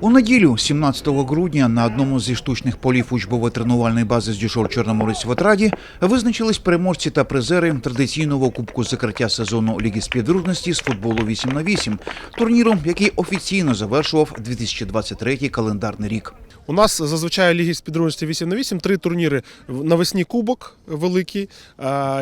У неділю, 17 грудня, на одному зі штучних полів учбово-тренувальної бази з дюшор Чорноморець в Отраді визначились переможці та призери традиційного кубку закриття сезону Ліги співдружності з футболу 8 на 8 турніру, який офіційно завершував 2023 календарний рік. У нас зазвичай ліги співдружності 8 на 8, три турніри. Навесні кубок великий,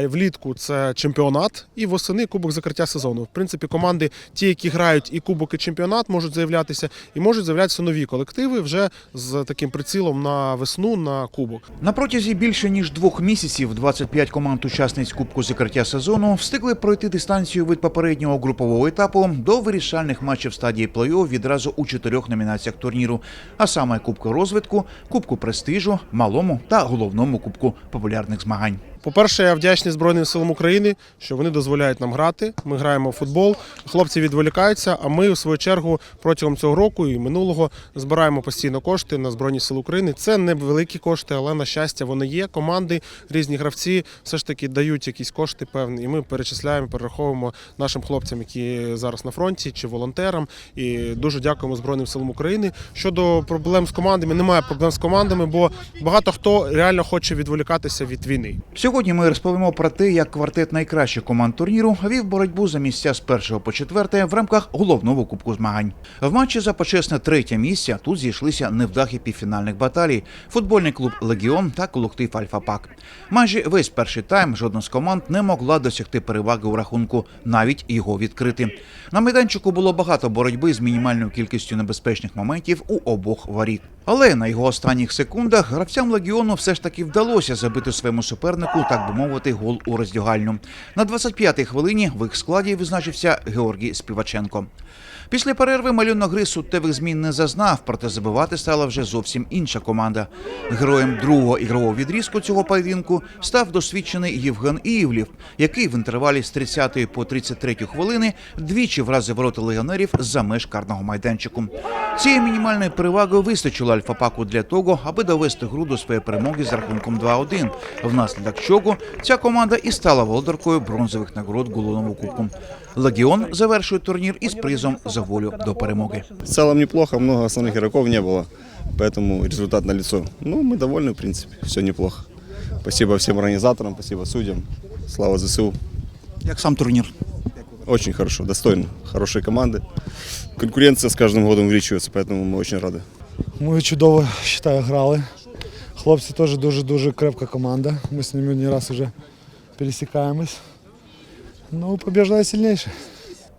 влітку це чемпіонат і восени кубок закриття сезону. В принципі, команди, ті, які грають і кубок, і чемпіонат, можуть заявлятися, і можуть з'являтися нові колективи вже з таким прицілом на весну на кубок. На протязі більше ніж двох місяців 25 команд учасниць Кубку закриття сезону встигли пройти дистанцію від попереднього групового етапу до вирішальних матчів стадії плей-офф відразу у чотирьох номінаціях турніру, а саме Кубку розвитку, Кубку престижу, малому та головному Кубку популярних змагань. По-перше, я вдячний Збройним силам України, що вони дозволяють нам грати. Ми граємо в футбол, хлопці відволікаються. А ми, у свою чергу, протягом цього року і минулого збираємо постійно кошти на Збройні Сили України. Це не великі кошти, але на щастя вони є. Команди, різні гравці все ж таки дають якісь кошти певні, і ми перечисляємо, перераховуємо нашим хлопцям, які зараз на фронті чи волонтерам. І дуже дякуємо Збройним силам України. Щодо проблем з командами, немає проблем з командами, бо багато хто реально хоче відволікатися від війни. Сьогодні ми розповімо про те, як квартет найкращих команд турніру вів боротьбу за місця з першого по четверте в рамках головного кубку змагань. В матчі за почесне третє місце тут зійшлися невдахи півфінальних баталій, футбольний клуб Легіон та колектив Альфа Пак. Майже весь перший тайм жодна з команд не могла досягти переваги у рахунку, навіть його відкрити. На майданчику було багато боротьби з мінімальною кількістю небезпечних моментів у обох воріт. Але на його останніх секундах гравцям легіону все ж таки вдалося забити своєму супернику, так би мовити, гол у роздягальню. На 25-й хвилині в їх складі визначився Георгій Співаченко. Після перерви малюнок гри суттєвих змін не зазнав, проте забивати стала вже зовсім інша команда. Героєм другого ігрового відрізку цього поєдинку став досвідчений Євген Іївлів, який в інтервалі з 30 по 33 хвилини двічі вразив ворота легіонерів за меж карного майданчику. Цієї мінімальної переваги вистачило Альфа-Паку для того, аби довести гру до своєї перемоги з рахунком 2-1, внаслідок чого ця команда і стала володаркою бронзових нагород головного кубку. Легіон завершує турнір із призом за волю до перемоги. В целом неплохо, много основных игроков не было, поэтому результат налицо. Ну, мы довольны, в принципе, все неплохо. Спасибо всем организаторам, спасибо судьям. Слава ЗСУ. Як сам турнір? Очень хорошо, достойно. Хорошие команды. Конкуренция с каждым годом увеличивается, поэтому мы очень рады. Ми чудово вважаю, грали. Хлопці теж дуже-дуже крепка команда. Ми з ними не раз вже пересікаємось. Ну, побіждає сильніше.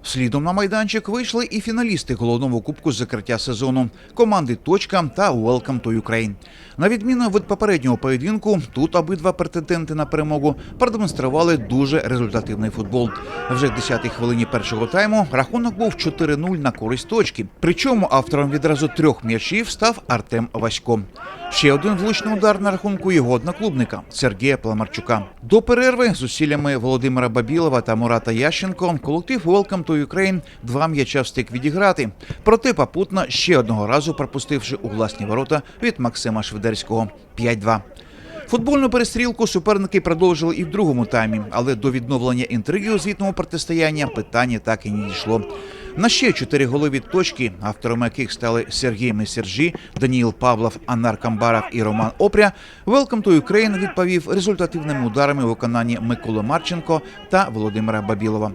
Слідом на майданчик вийшли і фіналісти головного кубку закриття сезону команди Точка та Welcome to Ukraine. На відміну від попереднього поєдинку, тут обидва претенденти на перемогу продемонстрували дуже результативний футбол. Вже в 10-й хвилині першого тайму рахунок був 4-0 на користь точки. Причому автором відразу трьох м'ячів став Артем Васько. Ще один влучний удар на рахунку його одноклубника Сергія Пламарчука. До перерви з усиллями Володимира Бабілова та Мурата Ященко колектив Welcome to Ukraine два м'яча встиг відіграти. Проте попутно ще одного разу пропустивши у власні ворота від Максима Шведерського 5-2. Футбольну перестрілку суперники продовжили і в другому таймі, але до відновлення інтриги у звітному протистояння питання так і не дійшло. На ще чотири голи від точки, авторами яких стали Сергій Месержі, Даніїл Павлов, Анар Камбаров і Роман Опря. Welcome to Ukraine відповів результативними ударами у виконанні Миколи Марченко та Володимира Бабілова.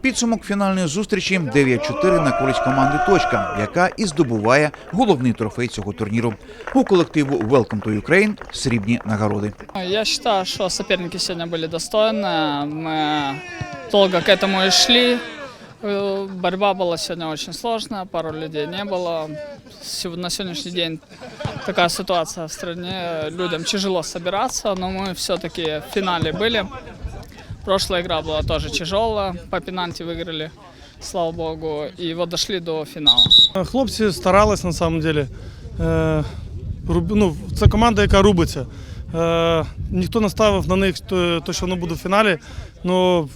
Підсумок фінальної зустрічі 9-4 на користь команди Точка, яка і здобуває головний трофей цього турніру. У колективу Welcome to Ukraine срібні нагороди. Я считаю, что соперники сегодня были достойны. Мы долго к этому и шли. Э, Борьба была сегодня очень сложная, пару людей не было. Сев- На сегодняшний день такая ситуация в стране. Людям тяжело собираться, но мы все-таки в финале были. Прошлая игра была тоже тяжелая. По пенальти выиграли, слава богу. И вот дошли до финала. Хлопці старались на самом деле. Е, руб- ну, це команда, яка рубиться. Е, ніхто не ставив на них, то, то, що воно буде в фіналі. Ну,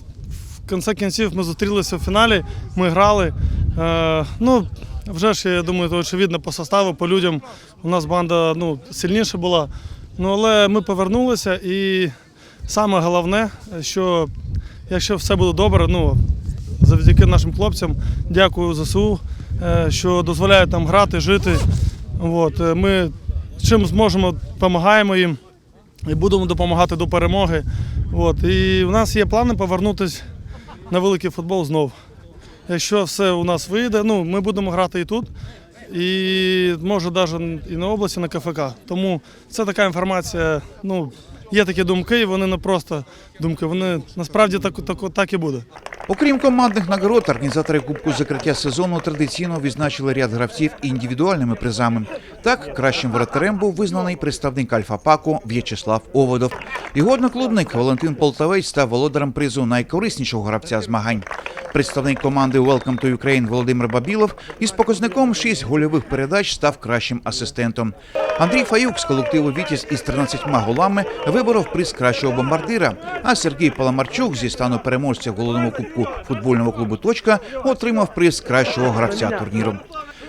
в кінці кінців ми зустрілися в фіналі, ми грали. Е, ну, вже ж, я думаю, це очевидно по составу, по людям. У нас банда ну, сильніша була. Ну, але ми повернулися і саме головне, що якщо все буде добре, ну, завдяки нашим хлопцям, дякую ЗСУ. е, що дозволяють нам грати, жити. От, е, ми чим зможемо, допомагаємо їм і будемо допомагати до перемоги. От, і в нас є плани повернутися на великий футбол знов. Якщо все у нас вийде, ну, ми будемо грати і тут, і може навіть і на області, на КФК. Тому це така інформація. Ну, є такі думки, і вони не просто думки, вони насправді так, так, так і буде. Окрім командних нагород, організатори Кубку закриття сезону традиційно відзначили ряд гравців індивідуальними призами. Так, кращим воротарем був визнаний представник Альфа-Паку В'ячеслав Оводов. Його одноклубник Валентин Полтавець став володарем призу найкориснішого гравця змагань. Представник команди Welcome to Ukraine Володимир Бабілов із показником 6 гольових передач став кращим асистентом. Андрій Фаюк з колективу Вітіс із 13 голами виборов приз кращого бомбардира. А Сергій Паламарчук зі стану переможця в головному кубку футбольного клубу Точка отримав приз кращого гравця турніру.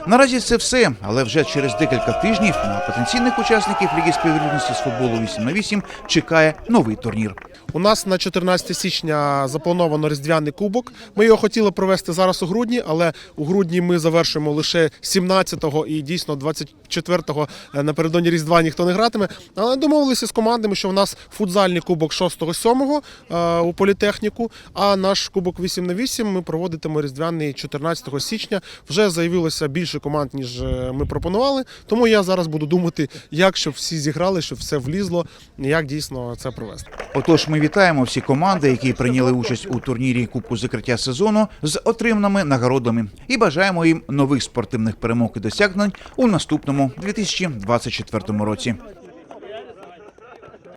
Наразі це все, але вже через декілька тижнів на потенційних учасників Ліги співвідності з футболу 8 на 8 чекає новий турнір. У нас на 14 січня заплановано різдвяний кубок. Ми його хотіли провести зараз у грудні, але у грудні ми завершуємо лише 17-го і дійсно 24-го е, напередодні Різдва ніхто не гратиме. Але домовилися з командами, що в нас футзальний кубок 6-7 е, у політехніку. А наш кубок 8 на 8 ми проводитимо різдвяний 14 січня. Вже заявилося більше команд, ніж е, ми пропонували. Тому я зараз буду думати, як щоб всі зіграли, щоб все влізло, як дійсно це провести. Отож, ми вітаємо всі команди, які прийняли участь у турнірі Кубку закриття сезону з отриманими нагородами, і бажаємо їм нових спортивних перемог і досягнень у наступному 2024 році.